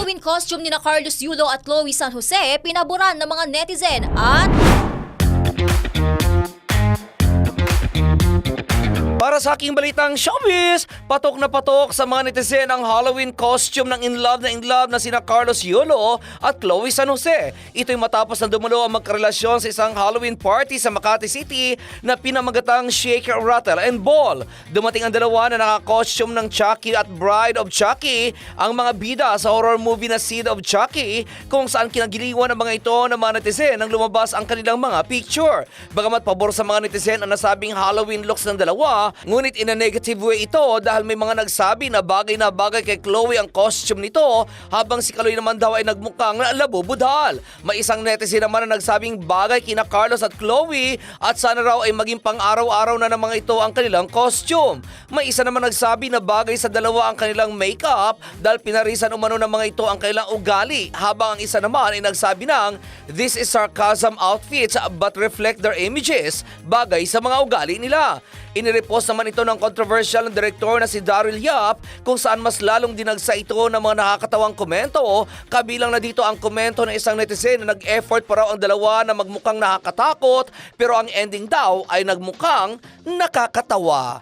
Halloween costume ni na Carlos Yulo at Chloe San Jose pinaboran ng mga netizen at Para sa aking balitang showbiz, patok na patok sa mga netizen ang Halloween costume ng in love na in love na sina Carlos Yolo at Chloe San Jose. Ito'y matapos na dumalo ang magkarelasyon sa isang Halloween party sa Makati City na pinamagatang Shake, Rattle and Ball. Dumating ang dalawa na naka-costume ng Chucky at Bride of Chucky, ang mga bida sa horror movie na Seed of Chucky, kung saan kinagiliwan ng mga ito ng mga netizen nang lumabas ang kanilang mga picture. Bagamat pabor sa mga netizen ang nasabing Halloween looks ng dalawa, ngunit in a negative way ito dahil may mga nagsabi na bagay na bagay kay Chloe ang costume nito habang si Chloe naman daw ay nagmukhang labubudhal. May isang netizen naman na nagsabing bagay kina Carlos at Chloe at sana raw ay maging pang araw-araw na ng mga ito ang kanilang costume. May isa naman nagsabi na bagay sa dalawa ang kanilang makeup dahil pinarisan umano ng mga ito ang kanilang ugali habang ang isa naman ay nagsabi ng this is sarcasm outfits but reflect their images bagay sa mga ugali nila. Inirepost naman ito ng controversial na direktor na si Daryl Yap kung saan mas lalong dinagsa ito ng mga nakakatawang komento kabilang na dito ang komento ng isang netizen na nag-effort pa raw ang dalawa na magmukhang nakakatakot pero ang ending daw ay nagmukhang nakakatawa.